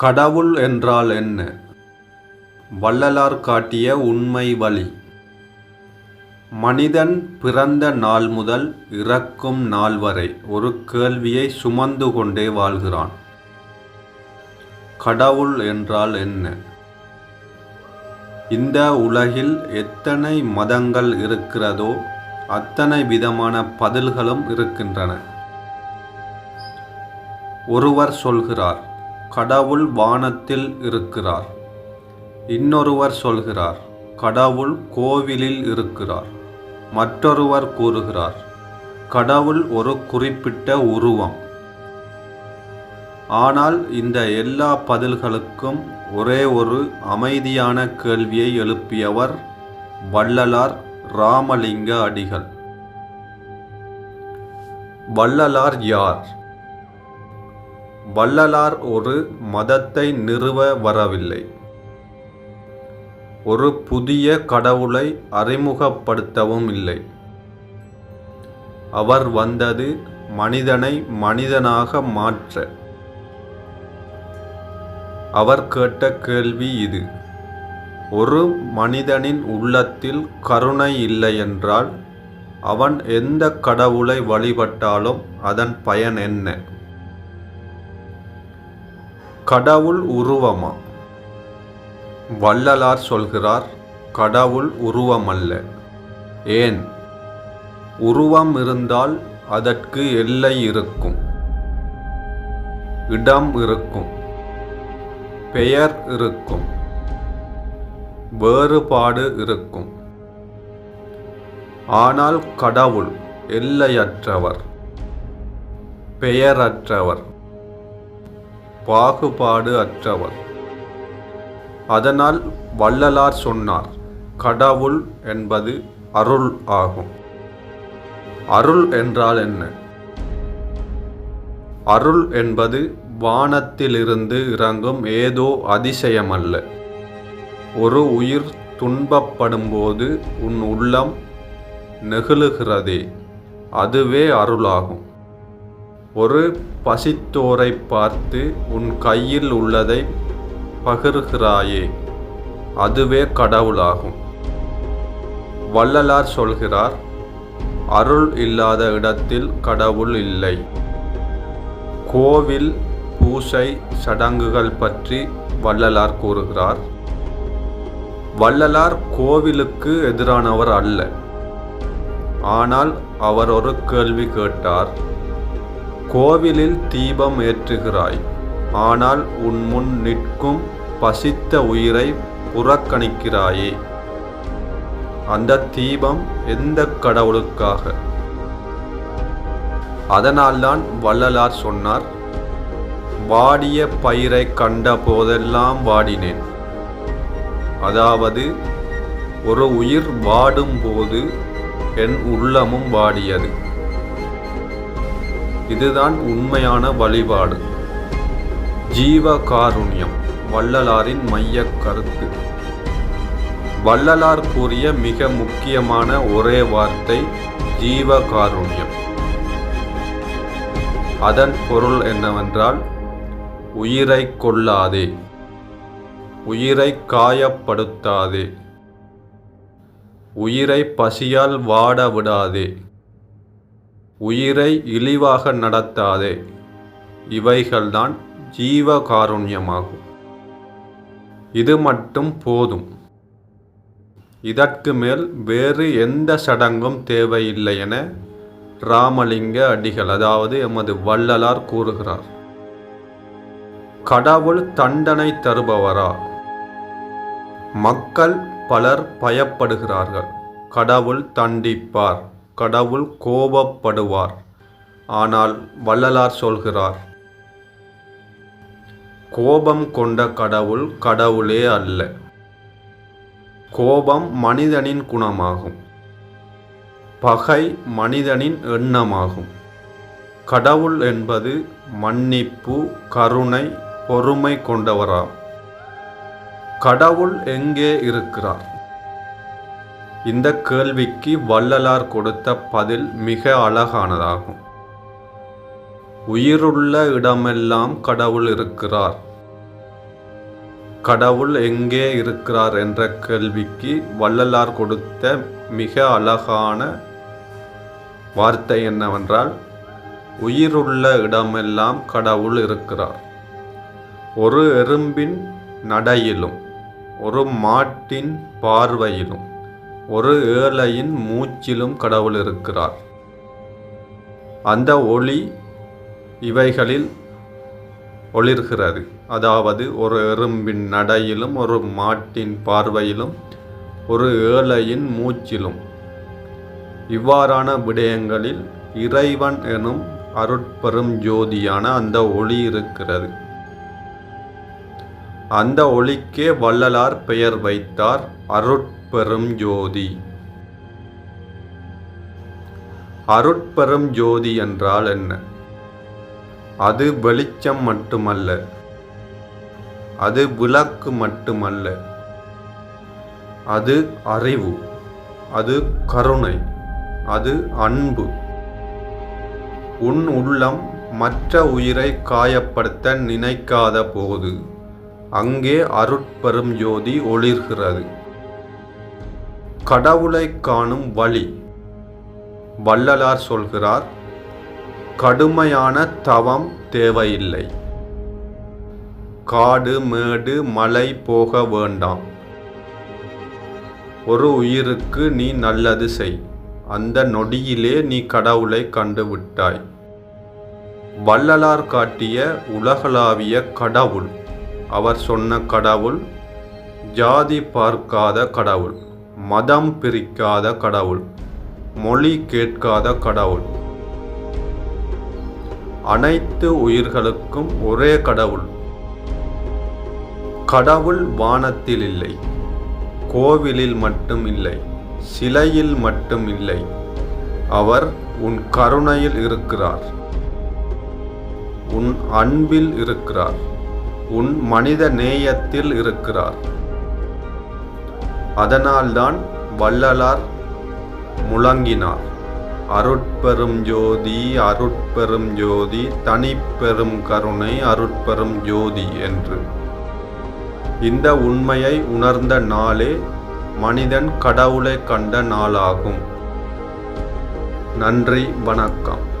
கடவுள் என்றால் என்ன? வள்ளலார் காட்டிய உண்மை வழி. மனிதன் பிறந்த நாள் முதல் இறக்கும் நாள் வரை ஒரு கேள்வியை சுமந்து கொண்டே வாழ்கிறான். கடவுள் என்றால் என்ன? இந்த உலகில் எத்தனை மதங்கள் இருக்கிறதோ அத்தனை விதமான பதில்களும் இருக்கின்றன. ஒருவர் சொல்கிறார் கடவுள் வானத்தில் இருக்கிறார். இன்னொருவர் சொல்கிறார் கடவுள் கோவிலில் இருக்கிறார். மற்றொருவர் கூறுகிறார் கடவுள் ஒரு குறிப்பிட்ட உருவம். ஆனால் இந்த எல்லா பதில்களுக்கும் ஒரே ஒரு அமைதியான கேள்வியை எழுப்பியவர் வள்ளலார் ராமலிங்க அடிகள். வள்ளலார் யார்? வள்ளலார் ஒரு மதத்தை நிறுவ வரவில்லை. ஒரு புதிய கடவுளை அறிமுகப்படுத்தவும் இல்லை. அவர் வந்தது மனிதனை மனிதனாக மாற்ற. அவர் கேட்ட கேள்வி இது. ஒரு மனிதனின் உள்ளத்தில் கருணை இல்லை என்றால் அவன் எந்த கடவுளை வழிபட்டாலும் அதன் பயன் என்ன? கடவுள் உருவமா? வள்ளலார் சொல்கிறார் கடவுள் உருவமல்ல. ஏன்? உருவம் இருந்தால் அதற்கு எல்லை இருக்கும். இடம் இருக்கும். பெயர் இருக்கும். வேறுபாடு இருக்கும். ஆனால் கடவுள் எல்லையற்றவர் பெயரற்றவர். பாகுபாடு அற்றவர் அதனால் வள்ளலார் சொன்னார் கடவுள் என்பது அருள் ஆகும். அருள் என்றால் என்ன? அருள் என்பது வானத்திலிருந்து இறங்கும் ஏதோ அதிசயமல்ல. ஒரு உயிர் துன்பப்படும்போது உன் உள்ளம் நெகிழுகிறதே அதுவே அருளாகும். ஒரு பசித்தோரை பார்த்து உன் கையில் உள்ளதை பகிர்கிறாயே அதுவே கடவுளாகும். வள்ளலார் சொல்கிறார் அருள் இல்லாத இடத்தில் கடவுள் இல்லை. கோவில் பூசை சடங்குகள் பற்றி வள்ளலார் கூறுகிறார். வள்ளலார் கோவிலுக்கு எதிரானவர் அல்ல. ஆனால் அவர் ஒரு கேள்வி கேட்டார். கோவிலில் தீபம் ஏற்றுகிறாய். ஆனால் உன் முன் நிற்கும் பசித்த உயிரை புறக்கணிக்கிறாயே. அந்த தீபம் எந்த கடவுளுக்காக? அதனால்தான் வள்ளலார் சொன்னார் வாடிய பயிரை கண்ட போதெல்லாம் வாடினேன். அதாவது ஒரு உயிர் வாடும் போது என் உள்ளமும் வாடியது. இதுதான் உண்மையான வழிபாடு. ஜீவகாருண்யம் வள்ளலாரின் மைய கருத்து. வள்ளலார் கூறிய மிக முக்கியமான ஒரே வார்த்தை ஜீவகாருண்யம். அதன் பொருள் என்னவென்றால் உயிரை கொல்லாதே. உயிரை காயப்படுத்தாதே. உயிரை பசியால் வாட விடாதே. உயிரை இழிவாக நடத்தாதே. இவைகள்தான் ஜீவகாருண்யமாகும். இது மட்டும் போதும். இதற்கு மேல் வேறு எந்த சடங்கும் தேவையில்லை என ராமலிங்க அடிகள் அதாவது எமது வள்ளலார் கூறுகிறார். கடவுள் தண்டனை தருபவரா? மக்கள் பலர் பயப்படுகிறார்கள். கடவுள் தண்டிப்பார். கடவுள் கோபப்படுவார். ஆனால் வள்ளலார் சொல்கிறார் கோபம் கொண்ட கடவுள் கடவுளே அல்ல. கோபம் மனிதனின் குணமாகும். பகை மனிதனின் எண்ணமாகும். கடவுள் என்பது மன்னிப்பு கருணை பொறுமை கொண்டவராம். கடவுள் எங்கே இருக்கிறார்? இந்த கேள்விக்கு வள்ளலார் கொடுத்த பதில் மிக அழகானதாகும். உயிருள்ள இடமெல்லாம் கடவுள் இருக்கிறார். கடவுள் எங்கே இருக்கிறார் என்ற கேள்விக்கு வள்ளலார் கொடுத்த மிக அழகான வார்த்தை என்னவென்றால் உயிருள்ள இடமெல்லாம் கடவுள் இருக்கிறார். ஒரு எறும்பின் நடையிலும் ஒரு மாட்டின் பார்வையிலும் ஒரு ஏழையின் மூச்சிலும் கடவுள் இருக்கிறார். அந்த ஒளி இவைகளில் ஒளிர்கிறது. அதாவது ஒரு எறும்பின் நடையிலும் ஒரு மாட்டின் பார்வையிலும் ஒரு ஏழையின் மூச்சிலும். இவ்வாறான விடயங்களில் இறைவன் எனும் அருட்பெரும் ஜோதியான அந்த ஒளி இருக்கிறது. அந்த ஒளிக்கே வள்ளலார் பெயர் வைத்தார் அருட்பெரும் ஜோதி. அருட்பெரும் ஜோதி என்றால் என்ன? அது வெளிச்சம் மட்டுமல்ல. அது விளக்கு மட்டுமல்ல. அது அறிவு. அது கருணை. அது அன்பு. உன் உள்ளம் மற்ற உயிரை காயப்படுத்த நினைக்காத போது அங்கே அருட்பெரும் ஜோதி ஒளிர்கிறது. கடவுளை காணும் வழி. வள்ளலார் சொல்கிறார் கடுமையான தவம் தேவையில்லை. காடு மேடு மலை போக வேண்டாம். ஒரு உயிருக்கு நீ நல்லது செய். அந்த நொடியிலே நீ கடவுளை கண்டுவிட்டாய். வள்ளலார் காட்டிய உலகளாவிய கடவுள். அவர் சொன்ன கடவுள் ஜாதி பார்க்காத கடவுள் மதம் பிரிக்காத கடவுள் மொழி கேட்காத கடவுள். அனைத்து உயிர்களுக்கும் ஒரே கடவுள். கடவுள் வானத்தில் இல்லை கோவிலில் மட்டும் இல்லை சிலையில் மட்டும் இல்லை. அவர் உன் கருணையில் இருக்கிறார். உன் அன்பில் இருக்கிறார். உன் மனித நேயத்தில் இருக்கிறார். அதனால்தான் வள்ளலார் முழங்கினார். அருட்பெரும் ஜோதி அருட்பெரும் ஜோதி தனிப்பெரும் கருணை அருட்பெரும் ஜோதி என்று. இந்த உண்மையை உணர்ந்த நாளே மனிதன் கடவுளை கண்ட நாளாகும். நன்றி வணக்கம்.